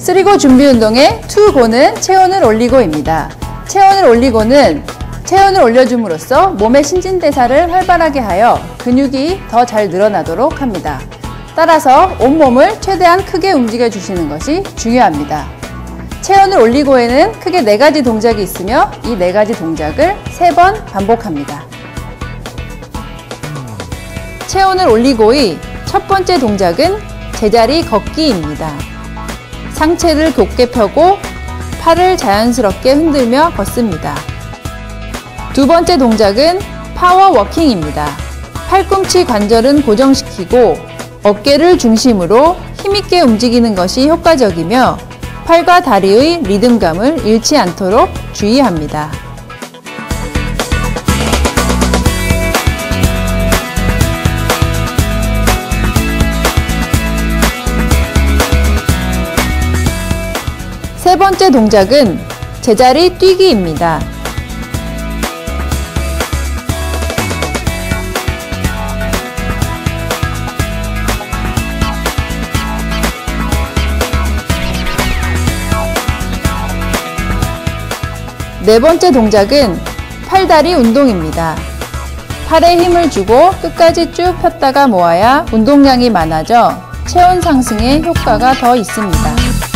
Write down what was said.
쓰리고 준비 운동의 투고는 체온을 올리고입니다. 체온을 올리고는 체온을 올려줌으로써 몸의 신진대사를 활발하게 하여 근육이 더 잘 늘어나도록 합니다. 따라서 온몸을 최대한 크게 움직여 주시는 것이 중요합니다. 체온을 올리고에는 크게 네 가지 동작이 있으며 이 네 가지 동작을 세 번 반복합니다. 체온을 올리고의 첫 번째 동작은 제자리 걷기입니다. 상체를 곧게 펴고 팔을 자연스럽게 흔들며 걷습니다. 두 번째 동작은 파워 워킹입니다. 팔꿈치 관절은 고정시키고 어깨를 중심으로 힘있게 움직이는 것이 효과적이며 팔과 다리의 리듬감을 잃지 않도록 주의합니다. 세 번째 동작은 제자리 뛰기입니다. 네 번째 동작은 팔다리 운동입니다. 팔에 힘을 주고 끝까지 쭉 폈다가 모아야 운동량이 많아져 체온 상승에 효과가 더 있습니다.